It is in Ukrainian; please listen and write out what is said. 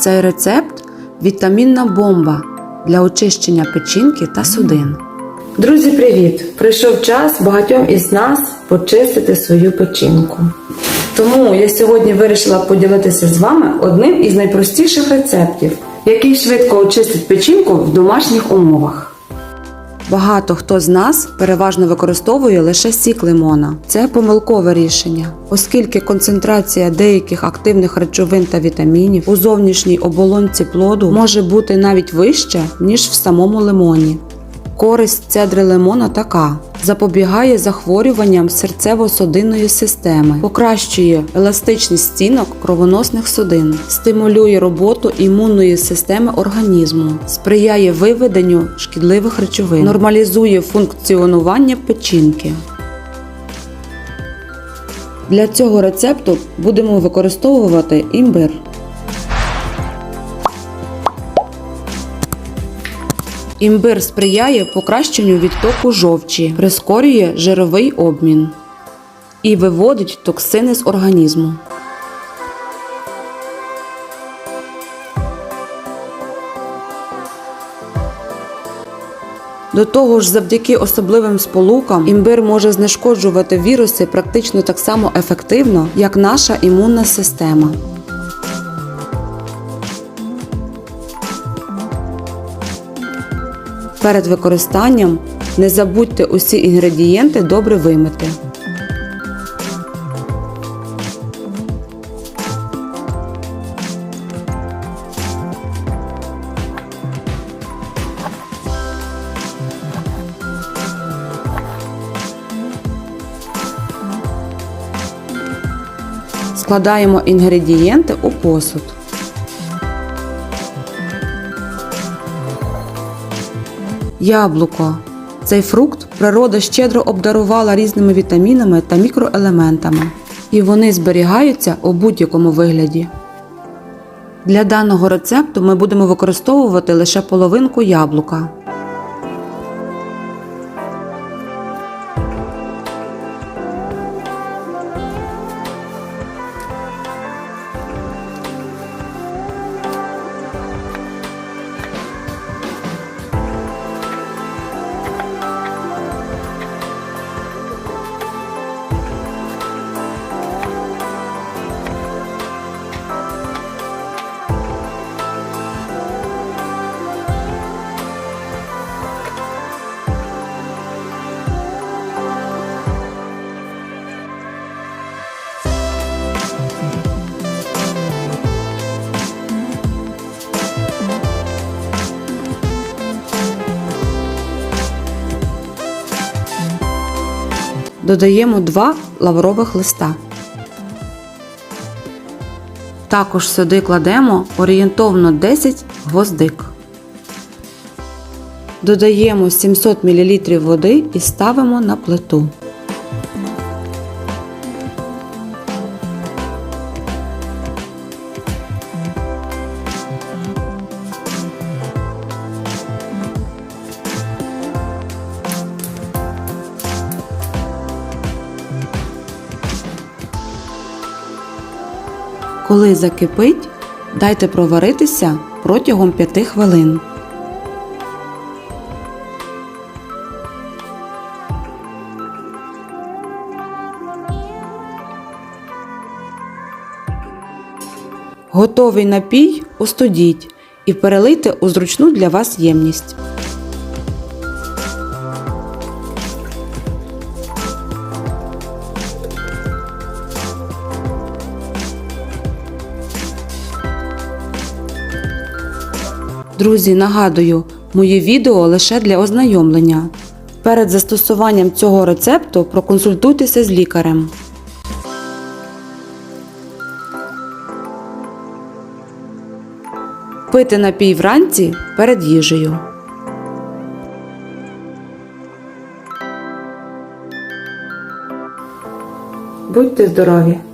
Цей рецепт вітамінна бомба для очищення печінки та судин. Друзі, привіт! Прийшов час багатьом із нас почистити свою печінку. Тому я сьогодні вирішила поділитися з вами одним із найпростіших рецептів, який швидко очистить печінку в домашніх умовах. Багато хто з нас переважно використовує лише сік лимона. Це помилкове рішення, оскільки концентрація деяких активних речовин та вітамінів у зовнішній оболонці плоду може бути навіть вища, ніж в самому лимоні. Користь цедри лимона така: запобігає захворюванням серцево-судинної системи, покращує еластичність стінок кровоносних судин, стимулює роботу імунної системи організму, сприяє виведенню шкідливих речовин, нормалізує функціонування печінки. Для цього рецепту будемо використовувати імбир. Імбир сприяє покращенню відтоку жовчі, прискорює жировий обмін і виводить токсини з організму. До того ж, завдяки особливим сполукам імбир може знешкоджувати віруси практично так само ефективно, як наша імунна система. Перед використанням не забудьте усі інгредієнти добре вимити. Складаємо інгредієнти у посуд. Яблуко. Цей фрукт природа щедро обдарувала різними вітамінами та мікроелементами, і вони зберігаються у будь-якому вигляді. Для даного рецепту ми будемо використовувати лише половинку яблука. Додаємо 2 лаврових листа. Також сюди кладемо орієнтовно 10 гвоздик. Додаємо 700 мл води і ставимо на плиту. Коли закипить, дайте проваритися протягом 5 хвилин. Готовий напій остудіть і перелийте у зручну для вас ємність. Друзі, нагадую, моє відео лише для ознайомлення. Перед застосуванням цього рецепту проконсультуйтеся з лікарем. Пити напій вранці перед їжею. Будьте здорові!